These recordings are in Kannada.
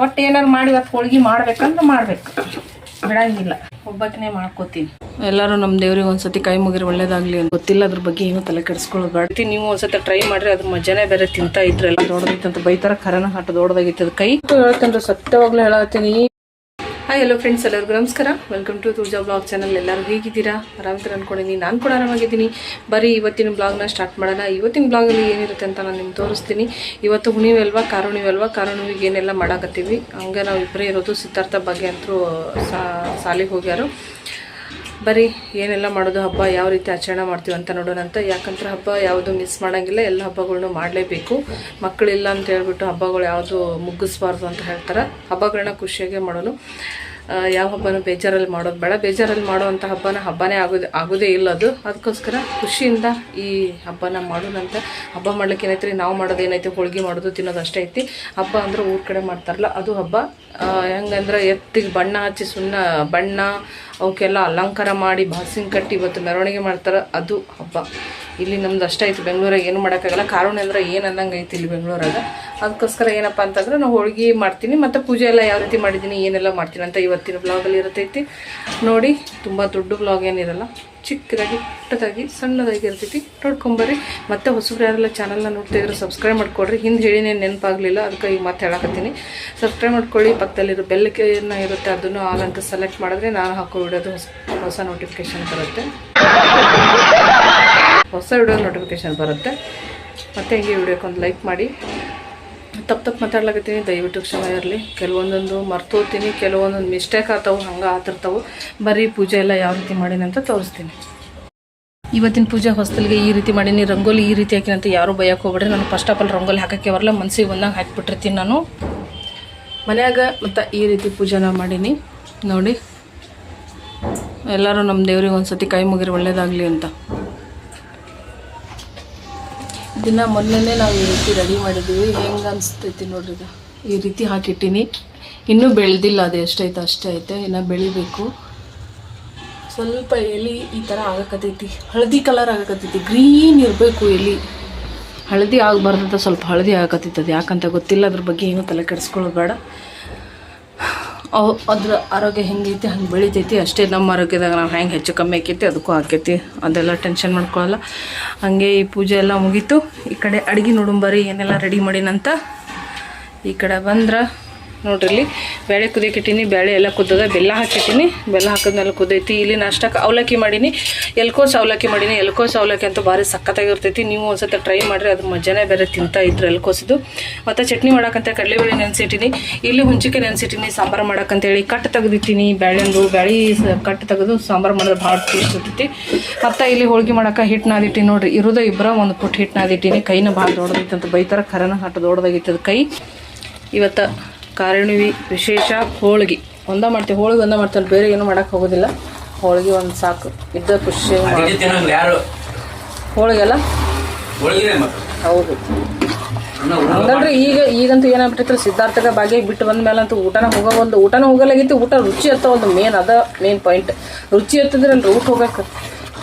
ಒಟ್ಟು ಏನಾರು ಮಾಡಿ ಇವತ್ತು ಹೋಳ್ಗೆ ಮಾಡ್ಬೇಕಂದ್ರೆ ಮಾಡ್ಬೇಕು. ಬಿಡಂಗಿಲ್ಲ. ಒಬ್ಬಕ್ಕನೇ ಮಾಡ್ಕೋತೀನಿ. ಎಲ್ಲರೂ ನಮ್ಮ ದೇವ್ರಿಗೆ ಒಂದ್ಸತಿ ಕೈ ಮುಗಿರಿ ಒಳ್ಳೇದಾಗ್ಲಿ ಅಂತ. ಗೊತ್ತಿಲ್ಲ ಅದ್ರ ಬಗ್ಗೆ ಏನು ತಲೆ ಕೆಡಿಸ್ಕೊಳ್ಳೋದು ಬೇಡ. ನೀವು ಒಂದ್ಸತಿ ಟ್ರೈ ಮಾಡ್ರಿ ಅದ್ರ ಮಜಾನೇ ಬೇರೆ ತಿಂತಾ ಇದ್ರಲ್ಲ ಅಂತ ಬೈತಾರ ಖರನ ಹಾಟ ದೊಡ್ಡದಾಗಿತ್ತು. ಕೈ ಹೇಳ್ತಂದ್ರೆ ಸತ್ಯವಾಗ್ಲೂ ಹೇಳತ್ತೀನಿ. ಹಾಯ್ ಹಲೋ ಫ್ರೆಂಡ್ಸ್ ಎಲ್ಲರಿಗೂ ನಮಸ್ಕಾರ. ವೆಲ್ಕಮ್ ಟು ತುರ್ಜಾ ಬ್ಲಾಗ್ ಚಾನಲ್ ಎಲ್ಲರೂ ಹೇಗಿದ್ದೀರಾ? ಆರಾಮಿದ್ರೆ ಅನ್ಕೊಂಡಿದ್ದೀನಿ. ನಾನು ಕೂಡ ಆರಾಮಾಗಿದ್ದೀನಿ. ಬರೀ ಇವತ್ತಿನ ಬ್ಲಾಗ್ನ ಸ್ಟಾರ್ಟ್ ಮಾಡೋಣ ಇವತ್ತಿನ ಬ್ಲಾಗಲ್ಲಿ ಏನಿರುತ್ತೆ ಅಂತ ನಾನು ನಿಮ್ಗೆ ತೋರಿಸ್ತೀನಿ. ಇವತ್ತು ಹುಣಿವೆಲ್ವಾ ಕಾರುಣಿವೆಲ್ವಾ ಕಾರುಣಿವಿಗೆ ಏನೆಲ್ಲ ಮಾಡಾಕತ್ತೀವಿ? ಹಂಗೆ ನಾವು ಇಬ್ಬರೇ ಇರೋದು ಸಿದ್ಧಾರ್ಥ ಬಗ್ಗೆ ಅಂತರೂ ಸಾಲಿಗೆ ಹೋಗ್ಯಾರು. ಬರೀ ಏನೆಲ್ಲ ಮಾಡೋದು ಹಬ್ಬ ಯಾವ ರೀತಿ ಆಚರಣೆ ಮಾಡ್ತೀವಿ ಅಂತ ನೋಡೋಣ ಅಂತ. ಯಾಕಂದ್ರೆ ಹಬ್ಬ ಯಾವುದು ಮಿಸ್ ಮಾಡೋಂಗಿಲ್ಲ ಎಲ್ಲ ಹಬ್ಬಗಳ್ನು ಮಾಡಲೇಬೇಕು. ಮಕ್ಕಳಿಲ್ಲ ಅಂತ ಹೇಳ್ಬಿಟ್ಟು ಹಬ್ಬಗಳು ಯಾವುದು ಮುಗಿಸ್ಬಾರ್ದು ಅಂತ ಹೇಳ್ತಾರೆ. ಹಬ್ಬಗಳನ್ನ ಖುಷಿಯಾಗೆ ಮಾಡೋನು ಆ, ಯಾವ ಹಬ್ಬನೂ ಬೇಜಾರಲ್ಲಿ ಮಾಡೋದು ಬೇಡ. ಬೇಜಾರಲ್ಲಿ ಮಾಡುವಂಥ ಹಬ್ಬನ ಹಬ್ಬನೇ ಆಗೋದು, ಆಗೋದೇ ಇಲ್ಲ ಅದು. ಅದಕ್ಕೋಸ್ಕರ ಖುಷಿಯಿಂದ ಈ ಹಬ್ಬನ ಮಾಡೋದಂತೆ ಹಬ್ಬ ಮಾಡ್ಲಿಕ್ಕೆ ಏನೈತೆ ರೀ ನಾವು ಮಾಡೋದು ಏನೈತೆ? ಹೋಳಿಗೆ ಮಾಡೋದು, ತಿನ್ನೋದು ಅಷ್ಟೇ ಐತಿ. ಹಬ್ಬ ಅಂದ್ರೆ ಊರ ಕಡೆ ಮಾಡ್ತಾರಲ್ಲ, ಅದು ಹಬ್ಬ. ಹೆಂಗಂದ್ರೆ ಎತ್ತಿಗೆ ಬಣ್ಣ ಹಚ್ಚಿ ಸುಣ್ಣ ಬಣ್ಣ, ಅವಕ್ಕೆಲ್ಲ ಅಲಂಕಾರ ಮಾಡಿ ಬಾಸಿಂಗ್ ಕಟ್ಟಿ ಇವತ್ತು ಮೆರವಣಿಗೆ ಮಾಡ್ತಾರೆ, ಅದು ಹಬ್ಬ. ಇಲ್ಲಿ ನಮ್ದು ಅಷ್ಟೇ ಐತಿ. ಬೆಂಗಳೂರಾಗ ಏನು ಮಾಡೋಕ್ಕಾಗಲ್ಲ. ಕಾರಣ ಅಂದ್ರೆ ಏನು ಅನ್ನಂಗೆ ಐತಿ ಇಲ್ಲಿ ಬೆಂಗ್ಳೂರಾಗ. ಅದಕ್ಕೋಸ್ಕರ ಏನಪ್ಪ ಅಂತಂದ್ರೆ ನಾವು ಹೋಳಿಗೆ ಮಾಡ್ತೀನಿ. ಮತ್ತು ಪೂಜೆ ಎಲ್ಲ ಯಾವ ರೀತಿ ಮಾಡಿದ್ದೀನಿ ಏನೆಲ್ಲ ಮಾಡ್ತೀನಿ ಅಂತ ಇವತ್ತಿನ ಬ್ಲಾಗಲ್ಲಿ ಇರ್ತೈತಿ. ನೋಡಿ, ತುಂಬ ದೊಡ್ಡ ಬ್ಲಾಗ್ ಏನಿರಲ್ಲ. ಚಿಕ್ಕದಾಗಿ, ಪುಟ್ಟದಾಗಿ, ಸಣ್ಣದಾಗಿ ಇರ್ತೈತಿ. ನೋಡ್ಕೊಂಬರ್ರಿ. ಮತ್ತೆ ಹೊಸಬ್ರು ಯಾರೆಲ್ಲ ಚಾನಲ್ನ ನೋಡ್ತಾ ಇದ್ರೆ ಸಬ್ಸ್ಕ್ರೈಬ್ ಮಾಡ್ಕೊಡ್ರಿ. ಹಿಂದೆ ಹೇಳಿನೇ ನೆನಪಾಗಲಿಲ್ಲ. ಅದಕ್ಕೆ ಈಗ ಮತ್ತೆ ಹೇಳಕತ್ತೀನಿ. ಸಬ್ಸ್ಕ್ರೈಬ್ ಮಾಡ್ಕೊಳ್ಳಿ. ಪಕ್ಕದಲ್ಲಿರೋ ಬೆಲ್ಲಕ್ಕೇನ ಇರುತ್ತೆ, ಅದನ್ನು ಆಲ್ ಸೆಲೆಕ್ಟ್ ಮಾಡಿದ್ರೆ ನಾನು ಹಾಕೋ ಬಿಡೋದು ಹೊಸ ಹೊಸ ನೋಟಿಫಿಕೇಶನ್ ಬರುತ್ತೆ. ಹೊಸ ವಿಡಿಯೋ ನೋಟಿಫಿಕೇಶನ್ ಬರುತ್ತೆ. ಮತ್ತೆ ಹಿಂಗೆ ವಿಡಿಯೋಕ್ಕೊಂದು ಲೈಕ್ ಮಾಡಿ. ತಪ್ಪು ತಪ್ಪು ಮಾತಾಡ್ಲಾಕತ್ತೀನಿ, ದಯವಿಟ್ಟು ಕ್ಷಮ ಇರಲಿ. ಕೆಲವೊಂದೊಂದು ಮರ್ತೋಗ್ತೀನಿ, ಕೆಲವೊಂದೊಂದು ಮಿಸ್ಟೇಕ್ ಆಗ್ತಾವೆ, ಹಂಗೆ ಆತಿರ್ತಾವೆ ಬರೀ ಪೂಜೆ ಎಲ್ಲ ಯಾವ ರೀತಿ ಮಾಡೀನಿ ಅಂತ ತೋರಿಸ್ತೀನಿ. ಇವತ್ತಿನ ಪೂಜೆ ಹೊಸ್ತಲಿಗೆ ಈ ರೀತಿ ಮಾಡೀನಿ, ರಂಗೋಲಿ ಈ ರೀತಿ ಹಾಕಿನಂತ ಯಾರೂ ಬಯಕ್ಕೆ ಹೋಗ್ಬೇಡ್ರಿ. ನಾನು ಫಸ್ಟ್ ಆಫ್ ಆಲ್ ರಂಗೋಲಿ ಹಾಕಕ್ಕೆ ಬರಲ್ಲ, ಮನ್ಸಿಗೆ ಬಂದಾಗ ಹಾಕಿಬಿಟ್ಟಿರ್ತೀನಿ ನಾನು. ಮನೆಯಾಗ ಮತ್ತು ಈ ರೀತಿ ಪೂಜೆನ ಮಾಡೀನಿ. ನೋಡಿ. ಎಲ್ಲರೂ ನಮ್ಮ ದೇವ್ರಿಗೆ ಒಂದು ಸತಿ ಕೈ ಮುಗಿರಿ, ಒಳ್ಳೇದಾಗಲಿ ಅಂತ. ಇದನ್ನ ಮೊನ್ನೆನೇ ನಾವು ಈ ರೀತಿ ರೆಡಿ ಮಾಡಿದ್ದೀವಿ. ಹೆಂಗೆ ಅನಿಸ್ತೈತಿ ನೋಡ್ರಿ ಇದು ಈ ರೀತಿ ಹಾಕಿಟ್ಟಿನಿ. ಇನ್ನೂ ಬೆಳೆದಿಲ್ಲ, ಅದು ಎಷ್ಟೈತೆ ಅಷ್ಟೇ ಐತೆ. ಇನ್ನು ಬೆಳಿಬೇಕು. ಸ್ವಲ್ಪ ಎಲೆ ಈ ಥರ ಆಗಕತ್ತೈತಿ. ಹಳದಿ ಕಲರ್ ಆಗಕತ್ತೈತಿ. ಗ್ರೀನ್ ಇರಬೇಕು ಎಲೆ. ಹಳದಿ ಆಗಬಾರ್ದಂತ ಸ್ವಲ್ಪ ಹಳದಿ ಆಗಕತ್ತೈತದು ಯಾಕಂತ ಗೊತ್ತಿಲ್ಲ. ಅದ್ರ ಬಗ್ಗೆ ಏನೂ ತಲೆ ಕೆಡಿಸ್ಕೊಳ್ಳೋದು ಬೇಡ. ಅವು ಅದ್ರ ಆರೋಗ್ಯ ಹೆಂಗೈತಿ, ಹಂಗೆ ಬೆಳಿತೈತಿ, ಅಷ್ಟೇ ನಮ್ಮ ಆರೋಗ್ಯದಾಗ ನಾವು ಹೆಂಗೆ ಹೆಚ್ಚು ಕಮ್ಮಿ ಆಕೈತಿ, ಅದಕ್ಕೂ ಆಕೈತಿ. ಅದೆಲ್ಲ ಟೆನ್ಷನ್ ಮಾಡ್ಕೊಳ್ಳಲ್ಲ ಹಾಗೆ ಈ ಪೂಜೆ ಎಲ್ಲ ಮುಗೀತು. ಈ ಕಡೆ ಅಡುಗೆ ನೋಡುಂಬರಿ ಏನೆಲ್ಲ ರೆಡಿ ಮಾಡಿನಂತ. ಈ ಕಡೆ ಬಂದ್ರೆ ನೋಡ್ರಿ ಬೇಳೆ ಕುದಿಯಕಿಟ್ಟಿನಿ ಬೇಳೆ ಎಲ್ಲ ಕುದ್ದದ ಬೆಲ್ಲ ಹಾಕಿಟ್ಟಿನಿ. ಬೆಲ್ಲ ಹಾಕಿದ್ಮೇಲೆ ಕುದೈತಿ. ಇಲ್ಲಿ ನಾಷ್ಟಕ್ಕೆ ಅವಲಕ್ಕಿ ಮಾಡೀನಿ. ಎಲ್ಕೋಸ್ ಅವಲಕ್ಕಿ ಮಾಡೀನಿ. ಎಲ್ಕೋಸ್ ಅವಲಕ್ಕಿ ಅಂತೂ ಭಾರಿ ಸಖತ್ತಾಗಿರ್ತೈತಿ. ನೀವು ಒಂದ್ಸತಿ ಟ್ರೈ ಮಾಡಿರಿ, ಅದು ಮಜಾನೇ ಬೇರೆ ತಿಂತಾ ಇದ್ರು ಎಲ್ಕೋಸಿದು. ಮತ್ತು ಚಟ್ನಿ ಮಾಡಕ್ಕಂತ ಕಡಲೆಬೇಳೆ ನೆನೆಸಿಟ್ಟಿನಿ. ಇಲ್ಲಿ ಹುಂಚಿಕೆ ನೆನೆಸಿಟ್ಟಿನಿ, ಸಾಂಬಾರು ಮಾಡಕ್ಕಂತೇಳಿ ಕಟ್ ತೆಗೆದಿಟ್ಟಿನಿ ಬೇಳೆಂದು ಬೇಳೆ ಕಟ್ ತೆಗೆದು ಸಾಂಬಾರು ಮಾಡಿದ್ರೆ ಭಾಳ ಟೇಸ್ಟ್ ಇರ್ತೈತಿ. ಮತ್ತು ಇಲ್ಲಿ ಹೋಳಿಗೆ ಮಾಡಕ್ಕೆ ಹಿಟ್ಟು ನಾದಿಟ್ಟಿನಿ ನೋಡ್ರಿ. ಇರೋದೇ ಇಬ್ಬರ ಒಂದು ಪುಟ್ಟು ಹಿಟ್ಟು ನಾದಿಟ್ಟಿನಿ. ಕೈನ ಭಾಳ ದೊಡ್ಡದೈತೆ ಅಂತ ಬೈತಾರ. ಖರನ ಹಟ್ಟು ದೊಡ್ಡದಾಗಿತ್ತದ ಕೈ. ಇವತ್ತು ಕಾರಣವಿ ವಿಶೇಷ ಹೋಳಿಗೆ. ಒಂದ ಮಾಡ್ತೀವಿ ಹೋಳಿಗೆ ಒಂದ ಮಾಡ್ತಾರೆ ಬೇರೆ ಏನು ಮಾಡೋಕೆ ಹೋಗೋದಿಲ್ಲ. ಹೋಳಿಗೆ ಒಂದು ಸಾಕು. ಇದ್ದ ಖುಷಿ ಹೋಳಿಗೆಲ್ಲ ಹೋಳಿಗೆ ಅಲ್ಲ? ಹೌದು. ಹಂಗಂದ್ರೆ ಈಗ ಈಗಂತೂ ಏನಾಗ್ಬಿಟ್ಟಿತ್ತು ಸಿದ್ಧಾರ್ಥಗ ಬಾಗಿ ಬಿಟ್ಟು ಬಂದ ಮೇಲೆ ಅಂತೂ ಊಟನ ಹೋಗೋ ಒಂದು ಊಟನ ಹೋಗಲಾಗೈತಿ ಊಟ ರುಚಿ ಹತ್ತ ಒಂದು ಮೇನ್ ಅದ ಮೇನ್ ಪಾಯಿಂಟ್ ರುಚಿ ಹತ್ತದ್ರಲ್ರಿ ಊಟ ಹೋಗಕ್ಕೆ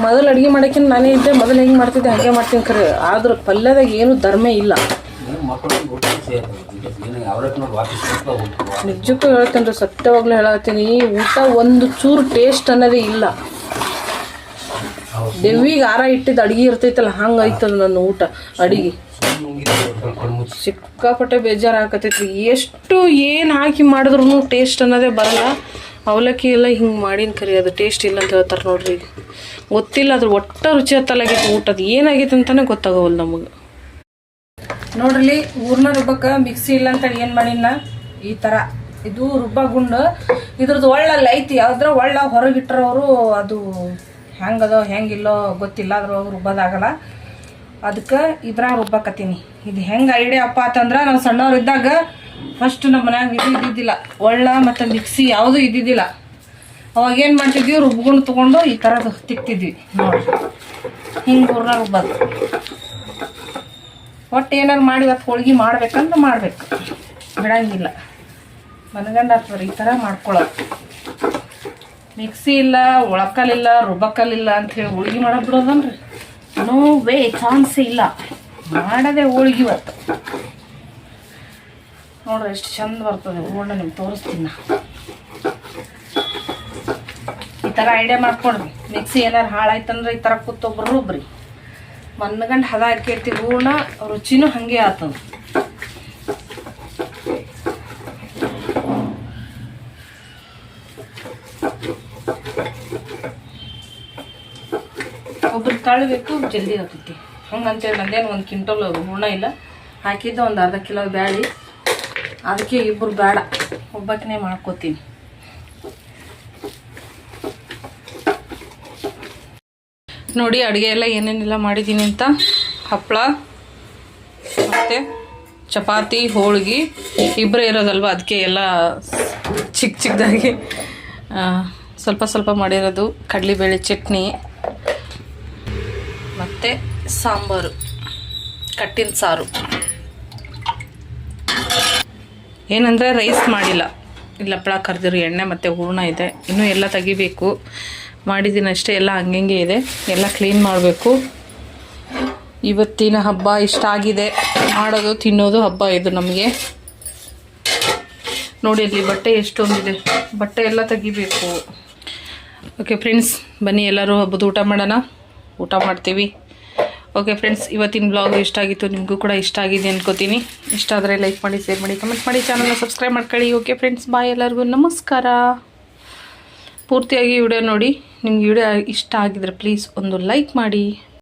ಮೊದಲು ಅಡುಗೆ ಮಾಡೋಕ್ಕಿಂತ ನಾನೇ ಇದ್ದೆ ಮೊದಲು ಹೆಂಗೆ ಮಾಡ್ತಿದ್ದೆ ಹಾಗೆ ಮಾಡ್ತೀನಿ ಖರೆ ಆದ್ರೆ ಪಲ್ಯದಾಗ ಏನು ಧರ್ಮ ಇಲ್ಲ. ಮಕ್ಕಳು ಊಟ ಸೇರೋದು. ಏನು ಅವ್ರಕ್ಕೆ ನೋಡಿ ವಾಪಸ್ ಕೊಟ್ಟು ಹೋಗ್ತಾರೆ. ನಿಜಕ್ಕೂ ಹೇಳ್ತೇನೆ ರೀ ಸತ್ಯವಾಗ್ಲೂ ಹೇಳತ್ತೀನಿ ಊಟ ಒಂದು ಚೂರು ಟೇಸ್ಟ್ ಅನ್ನೋದೇ ಇಲ್ಲ. ದೆವ್ವಿಗೆ ಆರ ಇಟ್ಟಿದ್ದು ಅಡಿಗೆ ಇರ್ತೈತಲ್ಲ ಹಂಗೆ ಐತದ ನನ್ನ ಊಟ ಅಡಿಗೆ. ಸಿಕ್ಕಾಪಟ್ಟೆ ಬೇಜಾರು ಹಾಕತೈತಿ ಎಷ್ಟು ಏನು ಹಾಕಿ ಮಾಡಿದ್ರು ಟೇಸ್ಟ್ ಅನ್ನೋದೇ ಬರಲ್ಲ. ಅವಲಕ್ಕಿ ಎಲ್ಲ ಹಿಂಗೆ ಮಾಡಿನ ಕರಿ ಅದು ಟೇಸ್ಟ್ ಇಲ್ಲ ಅಂತ ಹೇಳ್ತಾರೆ ನೋಡ್ರಿ ಗೊತ್ತಿಲ್ಲ ಅದ್ರ ಒಟ್ಟ ರುಚಿ ಹತ್ತಲಾಗೈತಿ ಊಟದ. ಏನಾಗೈತೆ ಅಂತಾನೆ ಗೊತ್ತಾಗೋವಲ್ಲ ನಮಗೆ. ನೋಡ್ರಿ, ಊರ್ನ ರುಬ್ಬಕ್ಕೆ ಮಿಕ್ಸಿ ಇಲ್ಲ ಅಂತ ಏನು ಮಾಡಿನ ಈ ಥರ ಇದು ರುಬ್ಬ ಗುಂಡು. ಇದ್ರದ್ದು ಒಳ್ಳಲ್ಲಿ ಐತಿ ಯಾವ್ದ್ರ ಒಳ್ಳ ಹೊರಗಿಟ್ಟರವರು ಅದು ಹೆಂಗದೋ ಹೆಂಗಿಲ್ಲೋ ಗೊತ್ತಿಲ್ಲ ಅದ್ರ ರುಬ್ಬೋದಾಗಲ್ಲ. ಅದಕ್ಕೆ ಇದ್ರಾಗ ರುಬ್ಬಕತ್ತೀನಿ. ಇದು ಹೆಂಗೆ ಐಡಿಯಾ ಅಪ್ಪ ಅಂತಂದ್ರೆ, ನಾವು ಸಣ್ಣವ್ರು ಇದ್ದಾಗ ಫಸ್ಟ್ ನಮ್ಮ ಮನ್ಯಾಗ ಇದು ಇದ್ದಿದ್ದಿಲ್ಲ. ಒಳ್ಳ ಮತ್ತು ಮಿಕ್ಸಿ ಯಾವುದೂ ಇದ್ದಿದ್ದಿಲ್ಲ. ಅವಾಗ ಏನು ಮಾಡ್ತಿದ್ವಿ ರುಬ್ಕೊಂಡು ತೊಗೊಂಡು ಈ ಥರದ್ದು ತಿಕ್ತಿದ್ವಿ. ನೋಡಿ ಹಿಂಗೆ ಊರ್ನ ರುಬ್ಬೋದು. ಒಟ್ಟು ಏನಾರು ಮಾಡಿ ಇವತ್ತು ಹೋಳ್ಗೆ ಮಾಡ್ಬೇಕಂದ್ರೆ ಮಾಡ್ಬೇಕು. ಬಿಡಂಗಿಲ್ಲ. ಮನಗಂಡ ಆಗ್ತದ್ರಿ ಈ ಥರ ಮಾಡ್ಕೊಳ್ಳೋದು ಮಿಕ್ಸಿ ಇಲ್ಲ ಒಳಕಲ್ಲಿಲ್ಲ ರುಬ್ಬಕಲ್ಲಿಲ್ಲ ಅಂಥೇಳಿ ಹೋಳ್ಗೆ ಮಾಡೋ ಬಿಡೋದನ್ರಿ. ನೋ ವೇ, ಚಾನ್ಸ್ ಇಲ್ಲ. ಮಾಡದೆ ಹೋಳ್ಗೆ ಇವತ್ತು. ನೋಡ್ರಿ ಎಷ್ಟು ಚಂದ ಬರ್ತದೆ, ಹೂರ್ಣ ನಿಮ್ಗೆ ತೋರಿಸ್ತೀನಿ ನಾ. ಈ ಥರ ಐಡಿಯಾ ಮಾಡ್ಕೊಡ್ರಿ. ಮಿಕ್ಸಿ ಏನಾರು ಹಾಳಾಯ್ತಂದ್ರೆ ಈ ಥರ ಕೂತೊಬ್ರು ರುಬ್ರಿ ಮನ್ಗಂಡು ಹದ ಹಾಕಿರ್ತೀವಿ ಹೂರ್ಣ ರುಚಿನೂ ಹಾಗೆ ಆತದ ಒಬ್ರು ತಳಬೇಕು, ಜಲ್ದಿ ಆಗ್ತೈತಿ ಹಂಗಂತೇಳಿ ನಂದೇನು ಒಂದು ಕ್ವಿಂಟಲ್ ಹೂರ್ಣ ಇಲ್ಲ. ಹಾಕಿದ್ದು ಒಂದು ಅರ್ಧ ಕಿಲೋ ಬ್ಯಾಳಿ. ಅದಕ್ಕೆ ಇಬ್ರು ಬೇಡ. ಒಬ್ಬಕ್ಕನೇ ಮಾಡ್ಕೋತೀನಿ. ನೋಡಿ, ಅಡುಗೆ ಎಲ್ಲ ಏನೇನೆಲ್ಲ ಮಾಡಿದ್ದೀನಿ ಅಂತ. ಹಪ್ಪಳ ಮತ್ತು ಚಪಾತಿ, ಹೋಳಿಗೆ. ಇಬ್ಬರೇ ಇರೋದಲ್ವ? ಅದಕ್ಕೆ ಎಲ್ಲ ಚಿಕ್ಕ ಚಿಕ್ಕದಾಗಿ ಸ್ವಲ್ಪ ಸ್ವಲ್ಪ ಮಾಡಿರೋದು. ಕಡಲೆಬೇಳೆ ಚಟ್ನಿ, ಮತ್ತು ಸಾಂಬಾರು, ಕಟ್ಟಿನ ಸಾರು. ಏನಂದರೆ ರೈಸ್ ಮಾಡಿಲ್ಲ. ಇಲ್ಲ ಹಪ್ಪಳ ಕರೆದಿರೋ ಎಣ್ಣೆ ಮತ್ತು ಹೂರ್ಣ ಇದೆ. ಇನ್ನೂ ಎಲ್ಲ ತೆಗಿಬೇಕು. ಮಾಡಿದ್ದೀನಿ ಅಷ್ಟೇ, ಎಲ್ಲ ಹಂಗೆ ಇದೆ, ಎಲ್ಲ ಕ್ಲೀನ್ ಮಾಡಬೇಕು. ಇವತ್ತಿನ ಹಬ್ಬ ಇಷ್ಟ ಆಗಿದೆ. ಮಾಡೋದು, ತಿನ್ನೋದು ಹಬ್ಬ ಇದು ನಮಗೆ. ನೋಡಿ ಅಲ್ಲಿ ಬಟ್ಟೆ ಎಷ್ಟೊಂದಿದೆ. ಬಟ್ಟೆ ಎಲ್ಲ ತೆಗಿಬೇಕು. ಓಕೆ ಫ್ರೆಂಡ್ಸ್ ಬನ್ನಿ ಎಲ್ಲರೂ ಹಬ್ಬದ ಊಟ ಮಾಡೋಣ. ಊಟ ಮಾಡ್ತೀವಿ. ಓಕೆ ಫ್ರೆಂಡ್ಸ್ ಇವತ್ತಿನ ಬ್ಲಾಗ್ ಇಷ್ಟ ಆಗಿತ್ತು, ನಿಮಗೂ ಕೂಡ ಇಷ್ಟ ಆಗಿದೆ ಅಂದ್ಕೋತೀನಿ ಇಷ್ಟ ಆದರೆ ಲೈಕ್ ಮಾಡಿ ಶೇರ್ ಮಾಡಿ ಕಮೆಂಟ್ ಮಾಡಿ ಚಾನಲ್ನ ಸಬ್ಸ್ಕ್ರೈಬ್ ಮಾಡ್ಕೊಳ್ಳಿ. ಓಕೆ ಫ್ರೆಂಡ್ಸ್ ಬಾಯ್ ಎಲ್ಲರಿಗೂ. ನಮಸ್ಕಾರ. ಪೂರ್ತಿಯಾಗಿ ವಿಡಿಯೋ ನೋಡಿ. ನಿಮ್ಗೆ ವಿಡಿಯೋ ಇಷ್ಟ ಆಗಿದ್ರೆ ಪ್ಲೀಸ್ ಒಂದು ಲೈಕ್ ಮಾಡಿ.